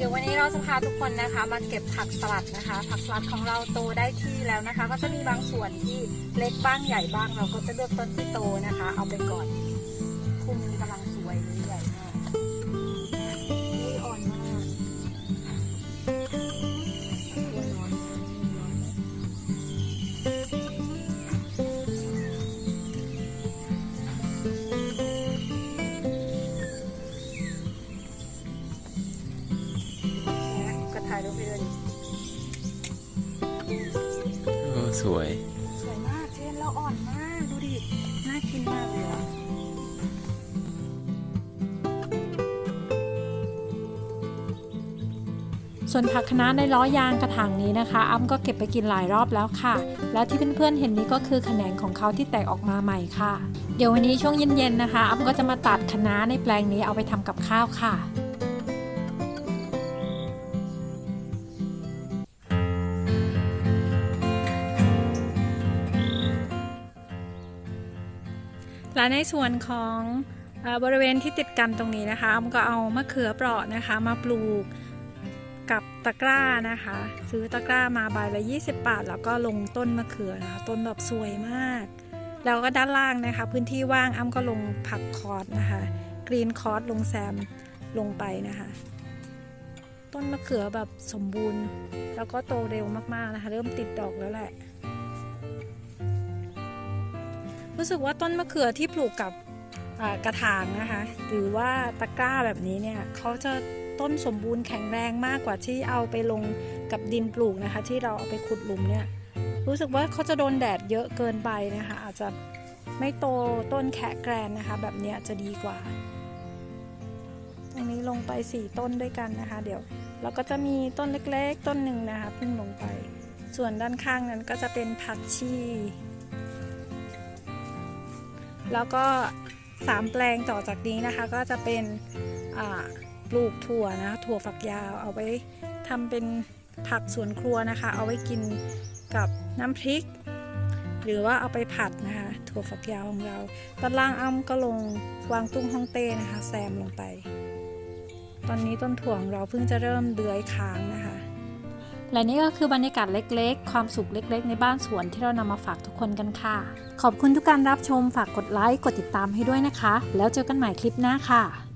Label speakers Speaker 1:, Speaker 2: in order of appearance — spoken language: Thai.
Speaker 1: เราจะพาทุกคนนะคะ มาเก็บผักสลัดนะคะ ผักสลัดของเราโตได้ที่แล้วนะคะ ก็จะมีบางส่วนที่เล็กบ้างใหญ่บ้าง เราก็จะเลือกต้นที่โตนะคะ เอาไปก่อนคุมกำลังายรูปไปด้วยดิ
Speaker 2: โอ้สวย
Speaker 1: สวยมากเชนเราอ่อนมากดูดิน่ากินมากเลยอะ
Speaker 3: ส่วนผักคะน้าในล้อยางกระถางนี้นะคะ อ้ำก็เก็บไปกินหลายรอบแล้วค่ะ แล้วที่เพื่อนๆเห็นนี้ก็คือแขนงของเขาที่แตกออกมาใหม่ค่ะ เดี๋ยววันนี้ช่วงเย็นๆนะคะ อ้ำก็จะมาตัดคะน้าในแปลงนี้เอาไปทำกับข้าวค่ะ และในส่วนของบริเวณที่ติดกันตรงนี้นะคะอ้ำก็เอามะเขือเปราะนะคะ มาปลูกกับตะกร้านะคะ ซื้อตะกร้ามาใบละ 20 บาท แล้วก็ลงต้นมะเขือนะคะ ต้นแบบสวยมาก แล้วก็ด้านล่างนะคะ พื้นที่ว่างอ้ำก็ลงผักคอร์สนะคะ กรีนคอร์สลงแซมลงไปนะคะ ต้นมะเขือแบบสมบูรณ์ แล้วก็โตเร็วมากๆนะคะ เริ่มติดดอกแล้วแหละ รู้สึกว่าต้นมะเขือที่ปลูกกับกระถางนะคะ หรือว่าตะกร้าแบบนี้เนี่ยเขาจะต้นสมบูรณ์แข็งแรงมากกว่าที่เอาไปลงกับดินปลูกนะคะ ที่เราเอาไปขุดหลุมเนี่ยรู้สึกว่าเขาจะโดนแดดเยอะเกินไปนะคะ อาจจะไม่โตต้นแขะแกรนนะคะ แบบนี้จะดีกว่า ตรงนี้ลงไป 4 ต้นด้วยกันนะคะ เดี๋ยวเราก็จะมีต้นเล็กๆ ต้นหนึ่งนะคะพิ่งลงไป ส่วนด้านข้างนั้นก็จะเป็นผักชี แล้วก็สามแปลงต่อจากนี้นะคะก็จะเป็นปลูกถั่วนะถั่วฝักยาวเอาไว้ทำเป็นผักสวนครัวนะคะ เอาไว้กินกับน้ำพริก หรือว่าเอาไปผัดนะคะ ถั่วฝักยาวของเราด้านล่างอ้ำก็ลงกวางตุ้งฮ่องเต้นะคะ แซมลงไป ตอนนี้ต้นถั่วของเราเพิ่งจะเริ่มเดือยค้างนะคะ และนี่ก็คือบรรยากาศเล็กๆ ความสุขเล็กๆ ในบ้านสวนที่เรานำมาฝากทุกคนกันค่ะ ขอบคุณทุกการรับชมฝากกดไลค์กดติดตามให้ด้วยนะคะ แล้วเจอกันใหม่คลิปหน้าค่ะ